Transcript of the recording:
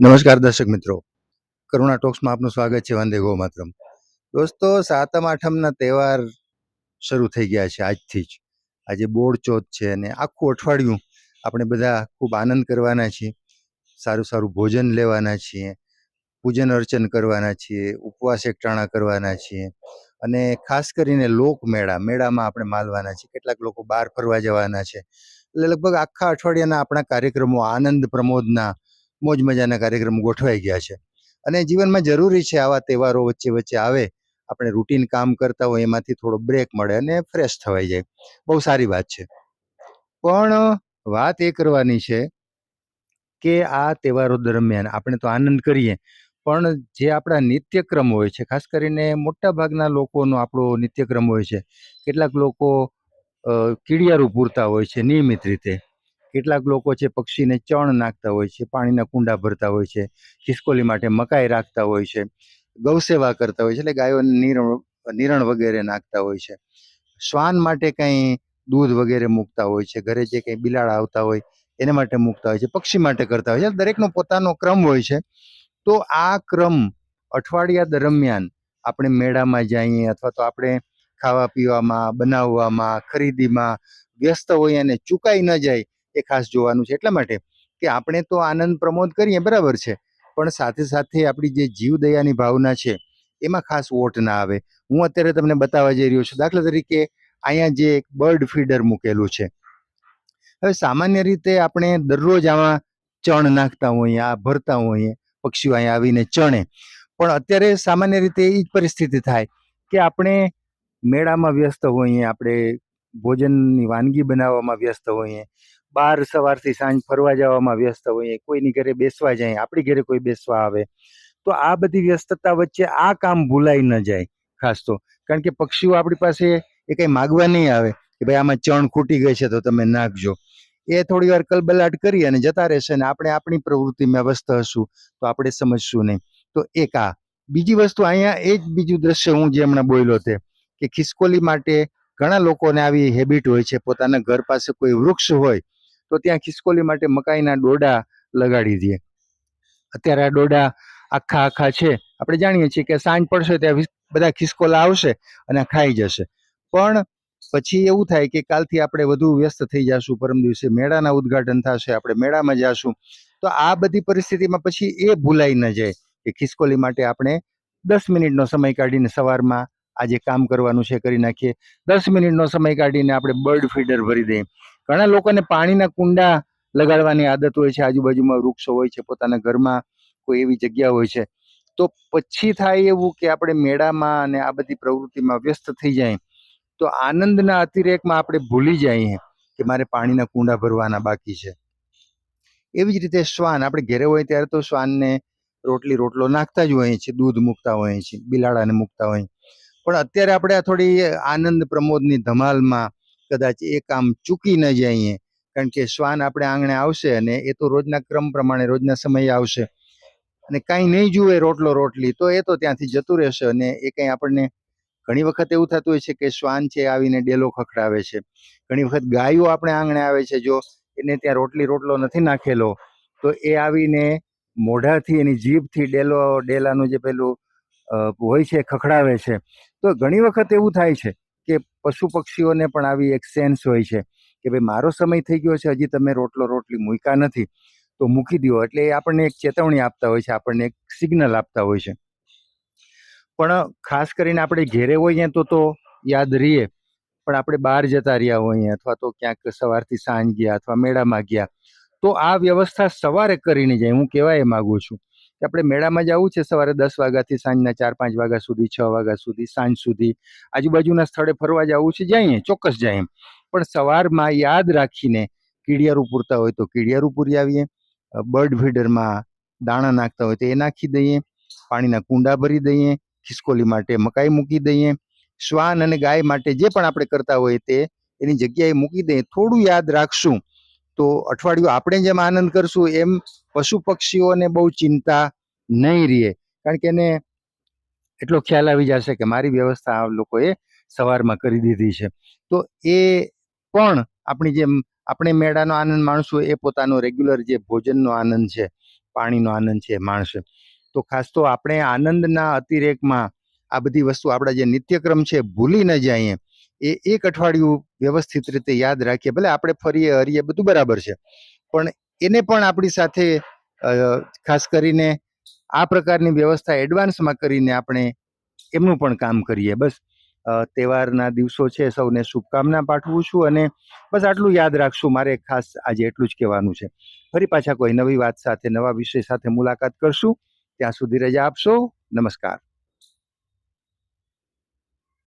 નમસ્કાર દર્શક મિત્રો. કરુણા ટોક્સમાં આપનું સ્વાગત છે વંદે ગો માતરમ દોસ્તો, સાતમ, આઠમના તહેવાર શરૂ થઈ ગયા છે આજથી જ. આજે બોડ ચોથ છે અને આખું અઠવાડિયું આપણે બધા ખૂબ આનંદ કરવાના છીએ. સારું સારું ભોજન લેવાના છીએ. પૂજન અર્ચન કરવાના છીએ, ઉપવાસ એકટાણા કરવાના છીએ અને ખાસ કરીને લોકમેળા. મેળામાં આપણે માલવાના છીએ. કેટલાક લોકો બહાર ફરવા જવાના છે. એટલે લગભગ આખા અઠવાડિયાના આપણા કાર્યક્રમો આનંદ પ્રમોદના મોજ મજાના કાર્યક્રમો ગોઠવાઈ ગયા છે. અને જીવનમાં જરૂરી છે આવા તહેવારો વચ્ચે વચ્ચે આવે, આપણે રૂટીન કામ કરતા હોય એમાંથી થોડો બ્રેક મળે અને ફ્રેશ થવાઈ જાય. બહુ સારી વાત છે. પણ, વાત એ કરવાની છે કે આ તહેવારો દરમિયાન આપણે તો આનંદ કરીએ, પણ જે આપણા નિત્યક્રમ હોય છે, ખાસ કરીને મોટા ભાગના લોકોનો આપણો નિત્યક્રમ હોય છે. કેટલાક લોકો કીડિયારું પૂરતા હોય છે નિયમિત રીતે. કેટલાક લોકો છે પક્ષીને ચણ નાખતા હોય છે, પાણીના કુંડા ભરતા હોય છે, ખિસકોલી માટે મકાઈ રાખતા હોય છે ગૌસેવા કરતા હોય છે, એટલે ગાયોને નિરણ નિરણ વગેરે નાખતા હોય છે. શ્વાન માટે કંઈ દૂધ વગેરે મૂકતા હોય છે, ઘરે જે કંઈ બિલાડા આવતા હોય એના માટે મૂકતા હોય છે, પક્ષી માટે કરતા હોય છે દરેકનો પોતાનો ક્રમ હોય છે. તો આ ક્રમ અઠવાડિયા દરમિયાન આપણે મેળામાં જઈએ અથવા તો આપણે ખાવા પીવામાં બનાવવામાં, ખરીદીમાં વ્યસ્ત હોય અને ચૂકાઈ ન જાય એ ખાસ જોવાનું છે. એટલા માટે કે આપણે તો આનંદ પ્રમોદ કરીએ, બરાબર છે. પણ સાથે સાથે આપણી જે જીવદયાની ભાવના છે, એમાં ખાસ ઓટ ના આવે. હું અત્યારે તમને બતાવવા જઈ રહ્યો છું. દાખલા તરીકે અહીંયા જે એક બર્ડ ફીડર મૂકેલું છે. હવે સામાન્ય રીતે આપણે દરરોજ આમાં ચણ નાખતા હોઈએ, આ ભરતા હોઈએ, પક્ષીઓ અહીંયા આવીને ચણે. પણ અત્યારે સામાન્ય રીતે એ જ પરિસ્થિતિ થાય કે આપણે મેળામાં વ્યસ્ત હોઈએ, આપણે ભોજનની વાનગી બનાવવામાં વ્યસ્ત હોઈએ બહાર સવારથી સાંજ ફરવા જવામાં વ્યસ્ત હોઈએ, કોઈની ઘરે બેસવા જાય, આપણી ઘરે કોઈ બેસવા આવે, તો આ બધી વ્યસ્તતા વચ્ચે આ કામ ભૂલાઈ ન જાય, ખાસ તો. કારણ કે પક્ષીઓ આપણી પાસે એ કંઈ માગવા નહીં આવે કે ભાઈ આમાં ચણ ખૂટી ગઈ છે તો તમે નાખજો. એ થોડી વાર કલબલાટ કરી અને જતા રહેશે ને આપણે આપણી પ્રવૃત્તિમાં વ્યસ્ત હશું, તો આપણે સમજશું નહીં. તો એક આ. બીજી વસ્તુ અહીંયા એ જ બીજું દ્રશ્ય હું જે હમણાં બોલ્યો તે, કે ખિસકોલી માટે ઘણા લોકોને આવી હેબિટ હોય છે, પોતાના ઘર પાસે કોઈ વૃક્ષ હોય તો ત્યાં ખિસકોલી માટે મકાઈના ડોડા લગાડી દઈએ અત્યારે આ ડોડા આખા આખા છે. આપણે જાણીએ છીએ કે સાંજ પડશે ત્યાં બધા ખિસકોલા આવશે અને ખાઈ જશે. પણ પછી એવું થાય કે કાલથી આપણે વધુ વ્યસ્ત થઈ જશું. પરમ દિવસે મેળાના ઉદ્ઘાટન થશે. આપણે મેળામાં જશું. તો આ બધી પરિસ્થિતિમાં પછી એ ભૂલાઈ ન જાય કે ખિસકોલી માટે આપણે દસ મિનિટનો સમય કાઢીને સવારમાં આજે કામ કરવાનું છે કરી નાખીએ. દસ મિનિટનો સમય કાઢીને આપણે બર્ડ ફીડર ભરી દઈએ. ઘણા લોકોને પાણીના કુંડા લગાડવાની આદત હોય છે. આજુબાજુમાં વૃક્ષો હોય છે, પોતાના ઘરમાં કોઈ એવી જગ્યા હોય છે. તો પછી થાય એવું કે આપણે મેળામાં અને આ બધી પ્રવૃત્તિમાં વ્યસ્ત થઈ જાય, તો આનંદના અતિરેકમાં આપણે ભૂલી જઈએ કે મારે પાણીના કુંડા ભરવાના બાકી છે. એવી જ રીતે શ્વાન, આપણે ઘેરે હોય ત્યારે તો શ્વાનને રોટલી રોટલો નાખતા જ હોઈએ છીએ, દૂધ મૂકતા હોઈએ છીએ, બિલાડાને મૂકતા હોઈએ. પણ અત્યારે આપણે આ થોડી આનંદ પ્રમોદની ધમાલમાં કદાચ એ કામ ચૂકી ન જઈએ. કારણ કે શ્વાન આપણે આંગણે આવશે અને એ તો રોજના ક્રમ પ્રમાણે રોજના સમયે આવશે. અને કાંઈ નહીં જુએ રોટલો રોટલી, તો એ તો ત્યાંથી જતું રહેશે અને એ કંઈ આપણને ઘણી વખત એવું થતું હોય છે કે શ્વાન છે આવીને ડેલો ખખડાવે છે. ઘણી વખત ગાયો આપણે આંગણે આવે છે જો એને ત્યાં રોટલી રોટલો નથી નાખેલો, તો એ આવીને મોઢાથી એની જીભથી ડેલો, ડેલાનું જે પેલું હોય છે ખખડાવે છે. તો ઘણી વખત એવું થાય છે કે પશુ પક્ષીઓને પણ આવી એક સેન્સ હોય છે કે ભાઈ મારો સમય થઈ ગયો છે, હજી તમે રોટલો રોટલી મૂક્યા નથી, તો મૂકી દો એટલે એ આપણને એક ચેતવણી આપતા હોય છે, આપણને એક સિગ્નલ આપતા હોય છે. પણ ખાસ કરીને આપણે ઘેરે હોઈએ તો તો યાદ રહીએ, પણ આપણે બહાર જતા રહ્યા હોઈએ અથવા તો ક્યાંક સવારથી સાંજ ગયા અથવા મેળામાં ગયા, તો આ વ્યવસ્થા સવારે કરીને જાય, હું કહેવા એ માગું છું. કે આપણે મેળામાં જવું છે સવારે દસ વાગ્યાથી સાંજના ચાર, પાંચ વાગ્યા સુધી, છ વાગ્યા સુધી, સાંજ સુધી. આજુબાજુના સ્થળે ફરવા જવું છે જઈએ ચોક્કસ જઈએ પણ સવારમાં યાદ રાખીને કીડિયારું પૂરતા હોય તો કીડિયારું પૂરી આવીએ બર્ડ ફીડરમાં દાણા નાખતા હોય તો એ નાખી દઈએ, પાણીના કુંડા ભરી દઈએ, ખિસકોલી માટે મકાઈ મૂકી દઈએ, શ્વાન અને ગાય માટે જે પણ આપણે કરતા હોઈએ તે એની જગ્યાએ મૂકી દઈએ. થોડું યાદ રાખશું. તો અઠવાડિયું આપણે જેમ આનંદ કરશું એમ પશુ પક્ષીઓને બહુ ચિંતા નહીં રહે. કારણ કે એને એટલો ખ્યાલ આવી જશે કે મારી વ્યવસ્થા આ લોકોએ સવારમાં કરી દીધી છે. તો એ પણ આપણી જેમ આપણે મેળાનો આનંદ માણશું એ પોતાનો રેગ્યુલર જે ભોજનનો આનંદ છે, પાણીનો આનંદ છે એ માણશે. તો ખાસ તો આપણે આનંદના અતિરેકમાં આ બધી વસ્તુ, આપણા જે નિત્યક્રમ છે, ભૂલી ન જઈએ. એ એક અઠવાડિયું વ્યવસ્થિત રીતે યાદ રાખીએ, ભલે આપણે ફરીએ હરીએ, બધું બરાબર છે. પણ એને પણ આપણી સાથે ખાસ કરીને આ પ્રકારની વ્યવસ્થા એડવાન્સમાં કરીને આપણે એમનું પણ કામ કરીએ. બસ તહેવારના દિવસો છે, સૌને શુભકામના પાઠવું છું અને બસ આટલું યાદ રાખશું. મારે ખાસ આજે એટલું જ કહેવાનું છે. ફરી પાછા કોઈ નવી વાત સાથે, નવા વિષય સાથે મુલાકાત કરશું. ત્યાં સુધી રજા આપશો. નમસ્કાર.